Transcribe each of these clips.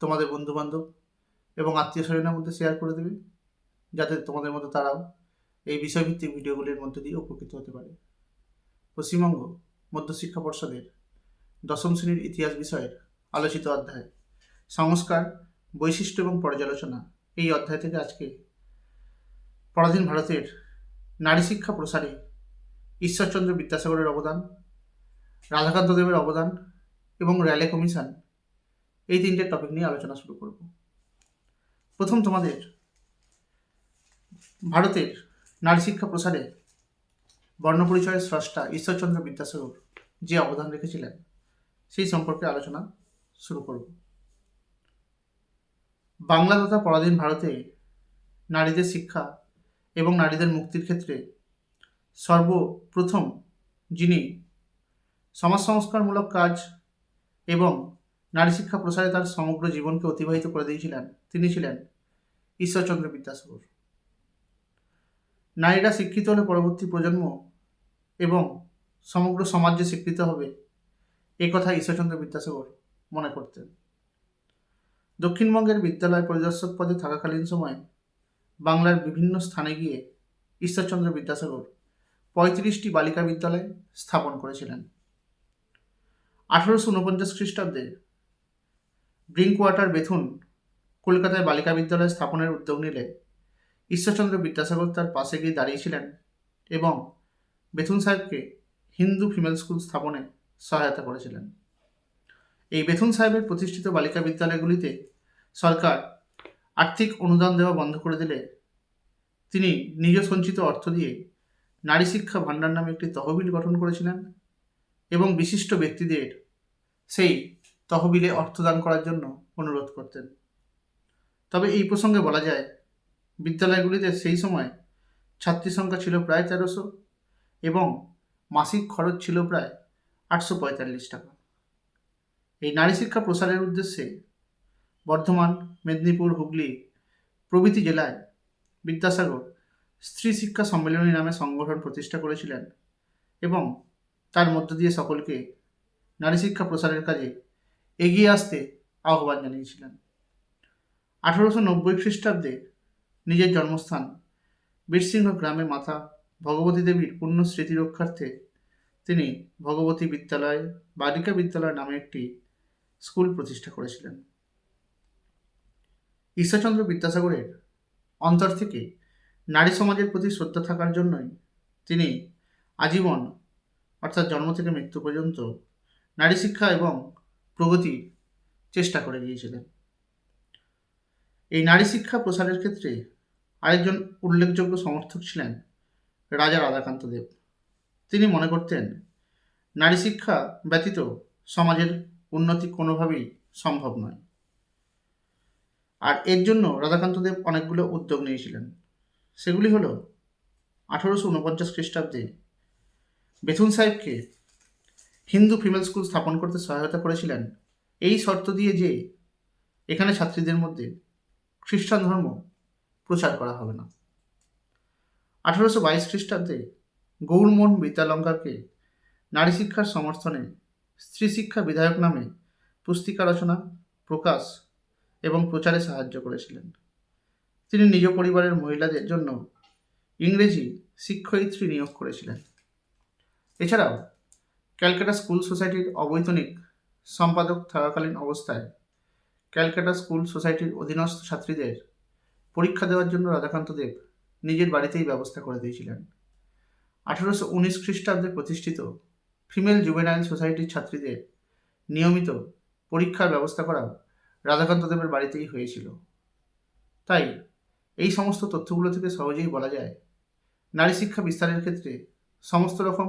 তোমাদের বন্ধুবান্ধব এবং আত্মীয় স্বজনের মধ্যে শেয়ার করে দেবে, যাতে তোমাদের মতো তারাও এই বিষয়ভিত্তিক ভিডিওগুলির মধ্যে দিয়ে উপকৃত হতে পারে। পশ্চিমবঙ্গ মধ্যশিক্ষা পর্ষদের দশম শ্রেণির ইতিহাস বিষয়ের আলোচিত অধ্যায়, সংস্কার, বৈশিষ্ট্য এবং পর্যালোচনা। এই অধ্যায় থেকে আজকে পরাধীন ভারতের নারী শিক্ষা প্রসারে ঈশ্বরচন্দ্র বিদ্যাসাগরের অবদান রাধাকান্ত দেবের অবদান এবং র্যালে কমিশন এই তিনটে টপিক নিয়ে আলোচনা শুরু করব। প্রথম তোমাদের, ভারতের নারী শিক্ষা প্রসারে বর্ণপরিচয়ের স্রষ্টা ঈশ্বরচন্দ্র বিদ্যাসাগর যে অবদান রেখেছিলেন, সেই সম্পর্কে আলোচনা শুরু করব। বাংলা তথা পরাধীন ভারতে নারীদের শিক্ষা এবং নারীদের মুক্তির ক্ষেত্রে সর্বপ্রথম যিনি সমাজ সংস্কারমূলক কাজ এবং নারী শিক্ষা প্রসারে তার সমগ্র জীবনকে অতিবাহিত করে দিয়েছিলেন, তিনি ছিলেন ঈশ্বরচন্দ্র বিদ্যাসাগর। নারীরা শিক্ষিত হলে পরবর্তী প্রজন্ম এবং সমগ্র সমাজ যে স্বীকৃত হবে, এ কথা ঈশ্বরচন্দ্র বিদ্যাসাগর মনে করতেন। দক্ষিণবঙ্গের বিদ্যালয় পরিদর্শক পদে থাকাকালীন সময়ে বাংলার বিভিন্ন স্থানে গিয়ে ঈশ্বরচন্দ্র বিদ্যাসাগর পঁয়ত্রিশটি বালিকা বিদ্যালয় স্থাপন করেছিলেন। আঠারোশো উনপঞ্চাশ খ্রিস্টাব্দে ড্রিঙ্ক ওয়াটার বেথুন কলকাতায় বালিকা বিদ্যালয় স্থাপনের উদ্যোগ নিলে ঈশ্বরচন্দ্র বিদ্যাসাগর তার পাশে গিয়ে দাঁড়িয়েছিলেন এবং বেথুন সাহেবকে হিন্দু ফিমেল স্কুল স্থাপনে সহায়তা করেছিলেন। এই বেথুন সাহেবের প্রতিষ্ঠিত বালিকা বিদ্যালয়গুলিতে সরকার আর্থিক অনুদান দেওয়া বন্ধ করে দিলে তিনি নিজ সঞ্চিত অর্থ দিয়ে নারী শিক্ষা ভাণ্ডার নামে একটি তহবিল গঠন করেছিলেন এবং বিশিষ্ট ব্যক্তিদের সেই তহবিলে অর্থদান করার জন্য অনুরোধ করতেন। তবে এই প্রসঙ্গে বলা যায়, বিদ্যালয়গুলিতে সেই সময় ছাত্রী সংখ্যা ছিল প্রায় তেরোশো এবং মাসিক খরচ ছিল প্রায় আটশো পঁয়তাল্লিশ টাকা। এই নারী শিক্ষা প্রসারের উদ্দেশ্যে বর্ধমান, মেদিনীপুর, হুগলি প্রভৃতি জেলায় বিদ্যাসাগর স্ত্রী শিক্ষা সম্মেলনী নামে সংগঠন প্রতিষ্ঠা করেছিলেন এবং তার মধ্য দিয়ে সকলকে নারী শিক্ষা প্রসারের কাজে এগিয়ে আসতে আহ্বান জানিয়েছিলেন। আঠারোশো নব্বই খ্রিস্টাব্দে নিজের জন্মস্থান বীরসিংহ গ্রামে মাথা ভগবতী দেবীর পূর্ণ স্মৃতি রক্ষার্থে তিনি ভগবতী বিদ্যালয়, বালিকা বিদ্যালয় নামে একটি স্কুল প্রতিষ্ঠা করেছিলেন। ঈশ্বরচন্দ্র বিদ্যাসাগরের অন্তর থেকে নারী সমাজের প্রতি শ্রদ্ধা থাকার জন্যই তিনি আজীবন, অর্থাৎ জন্ম থেকে মৃত্যু পর্যন্ত, নারী শিক্ষা এবং প্রগতি চেষ্টা করে গিয়েছিলেন এই নারী শিক্ষা প্রসারের ক্ষেত্রে আরেকজন উল্লেখযোগ্য সমর্থক ছিলেন রাজা রাধাকান্ত দেব। তিনি মনে করতেন, নারী শিক্ষা ব্যতীত সমাজের উন্নতি কোনোভাবেই সম্ভব নয়। আর এর জন্য রাধাকান্ত দেব অনেকগুলো উদ্যোগ নিয়েছিলেন। সেগুলি হলো, আঠারোশো উনপঞ্চাশ খ্রিস্টাব্দে বেথুন সাহেবকে হিন্দু ফিমেল স্কুল স্থাপন করতে সহায়তা করেছিলেন, এই শর্ত দিয়ে যে এখানে ছাত্রীদের মধ্যে খ্রিস্টান ধর্ম প্রচার করা হবে না। আঠারোশো বাইশ খ্রিস্টাব্দে গৌরমোহন বিদ্যালঙ্কারকে নারী শিক্ষার সমর্থনে স্ত্রী শিক্ষা বিধায়ক নামে পুস্তিকা রচনা, প্রকাশ এবং প্রচারে সাহায্য করেছিলেন। তিনি নিজ পরিবারের মহিলাদের জন্য ইংরেজি শিক্ষয়িত্রী নিয়োগ করেছিলেন। এছাড়াও ক্যালকাটা স্কুল সোসাইটির অবৈতনিক সম্পাদক থাকাকালীন অবস্থায় ক্যালকাটা স্কুল সোসাইটির অধীনস্থ ছাত্রীদের পরীক্ষা দেওয়ার জন্য রাধাকান্ত দেব নিজের বাড়িতেই ব্যবস্থা করে দিয়েছিলেন। আঠারোশো উনিশ খ্রিস্টাব্দে প্রতিষ্ঠিত ফিমেল জুবেনাইল সোসাইটির ছাত্রীদের নিয়মিত পরীক্ষার ব্যবস্থা করা রাধাকান্ত দেবের বাড়িতেই হয়েছিল। তাই এই সমস্ত তথ্যগুলো থেকে সহজেই বলা যায়, নারী শিক্ষা বিস্তারের ক্ষেত্রে সমস্ত রকম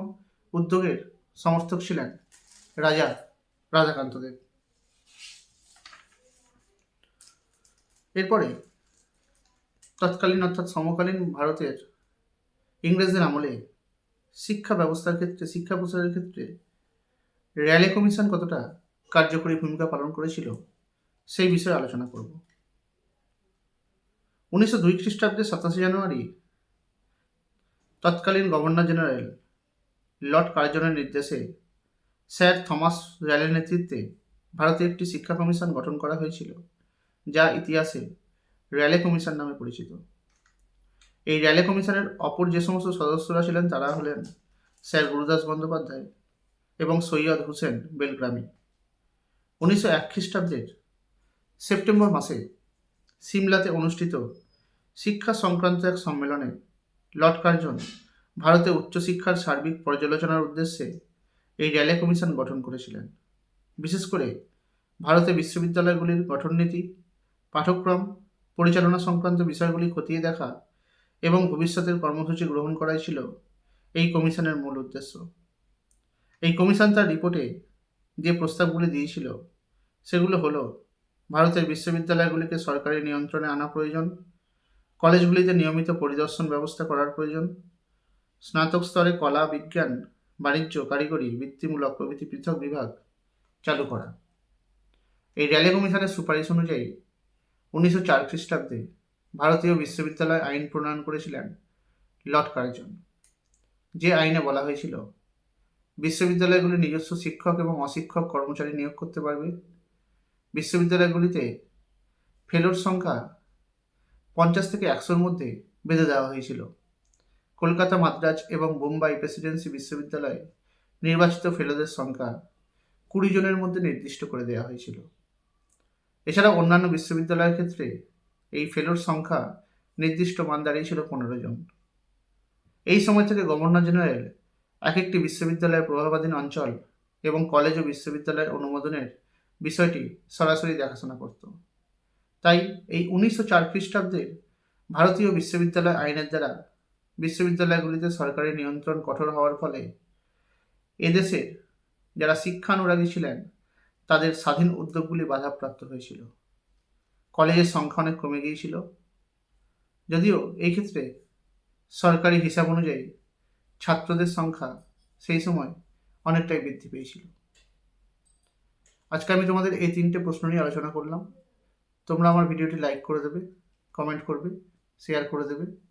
উদ্যোগের সমর্থক ছিলেন রাজা রাধাকান্ত দেব এরপরে তৎকালীন অর্থাৎ সমকালীন ভারতের ইংরেজদের আমলে শিক্ষা ব্যবস্থার ক্ষেত্রে, শিক্ষা প্রসারের ক্ষেত্রে র্যালে কমিশন কতটা কার্যকরী ভূমিকা পালন করেছিল সেই বিষয়ে আলোচনা করব। উনিশশো দুই খ্রিস্টাব্দে সাতাশে জানুয়ারি তৎকালীন গভর্নর জেনারেল লর্ড কার্জনের নির্দেশে স্যার থমাস র্যালের নেতৃত্বে ভারতে একটি শিক্ষা কমিশন গঠন করা হয়েছিল, যা ইতিহাসে র্যালে কমিশন নামে পরিচিত। এই র্যালে কমিশনের অপর যে সমস্ত সদস্যরা ছিলেন তারা হলেন স্যার গুরুদাস বন্দ্যোপাধ্যায় এবং সৈয়দ হোসেন বেলগ্রামী। উনিশশো এক খ্রিস্টাব্দের সেপ্টেম্বর মাসে সিমলাতে অনুষ্ঠিত শিক্ষা সংক্রান্ত এক সম্মেলনে লর্ড কার্জন ভারতে উচ্চশিক্ষার সার্বিক পর্যালোচনার উদ্দেশ্যে এই র্যালে কমিশন গঠন করেছিলেন। বিশেষ করে ভারতে বিশ্ববিদ্যালয়গুলির গঠননীতি, পাঠ্যক্রম, পরিচালনা সংক্রান্ত বিষয়গুলি খতিয়ে দেখা এবং ভবিষ্যতের কর্মসূচি গ্রহণ করাই ছিল এই কমিশনের মূল উদ্দেশ্য। এই কমিশন তার রিপোর্টে যে প্রস্তাবগুলি দিয়েছিল, সেগুলো হলো, ভারতের বিশ্ববিদ্যালয়গুলিকে সরকারি নিয়ন্ত্রণে আনা প্রয়োজন, কলেজগুলিতে নিয়মিত পরিদর্শন ব্যবস্থা করার প্রয়োজন স্নাতক স্তরে কলা, বিজ্ঞান, বাণিজ্য, কারিগরি, বৃত্তিমূলক প্রভৃতি পৃথক বিভাগ চালু করা। এই র্যালি কমিশনের সুপারিশ অনুযায়ী উনিশশো চার খ্রিস্টাব্দে ভারতীয় বিশ্ববিদ্যালয় আইন প্রণয়ন করেছিলেন লর্ড কার্জন। যে আইনে বলা হয়েছিল, বিশ্ববিদ্যালয়গুলি নিজস্ব শিক্ষক এবং অশিক্ষক কর্মচারী নিয়োগ করতে পারবে। বিশ্ববিদ্যালয়গুলিতে ফেলোর সংখ্যা পঞ্চাশ থেকে একশোর মধ্যে বেঁধে দেওয়া হয়েছিল। কলকাতা, মাদ্রাজ এবং বোম্বাই প্রেসিডেন্সি বিশ্ববিদ্যালয়ে নির্বাচিত ফেলোদের সংখ্যা কুড়ি জনের মধ্যে নির্দিষ্ট করে দেওয়া হয়েছিল। এছাড়া অন্যান্য বিশ্ববিদ্যালয়ের ক্ষেত্রে এই ফেলোর সংখ্যা নির্দিষ্ট মান দাঁড়িয়েছিল পনেরো জন। এই সময় থেকে গভর্নর জেনারেল এক একটি বিশ্ববিদ্যালয়ের প্রভাবাধীন অঞ্চল এবং কলেজ ও বিশ্ববিদ্যালয়ের অনুমোদনের বিষয়টি সরাসরি দেখাশোনা করত। তাই এই উনিশশো চার খ্রিস্টাব্দের ভারতীয় বিশ্ববিদ্যালয় আইনের দ্বারা বিশ্ববিদ্যালয়গুলিতে সরকারি নিয়ন্ত্রণ কঠোর হওয়ার ফলে এদেশের যারা শিক্ষানুরাগী ছিলেন, তাদের স্বাধীন উদ্যোগগুলি বাধাপ্রাপ্ত হয়েছিল। কলেজের সংখ্যা অনেক কমে গিয়েছিল। যদিও এই ক্ষেত্রে সরকারি হিসাব অনুযায়ী ছাত্রদের সংখ্যা সেই সময় অনেকটাই বৃদ্ধি পেয়েছিল। আজকে আমি তোমাদের এই তিনটে প্রশ্ন নিয়ে আলোচনা করলাম। তোমরা আমার ভিডিওটি লাইক করে দেবে কমেন্ট করবে শেয়ার করে দেবে।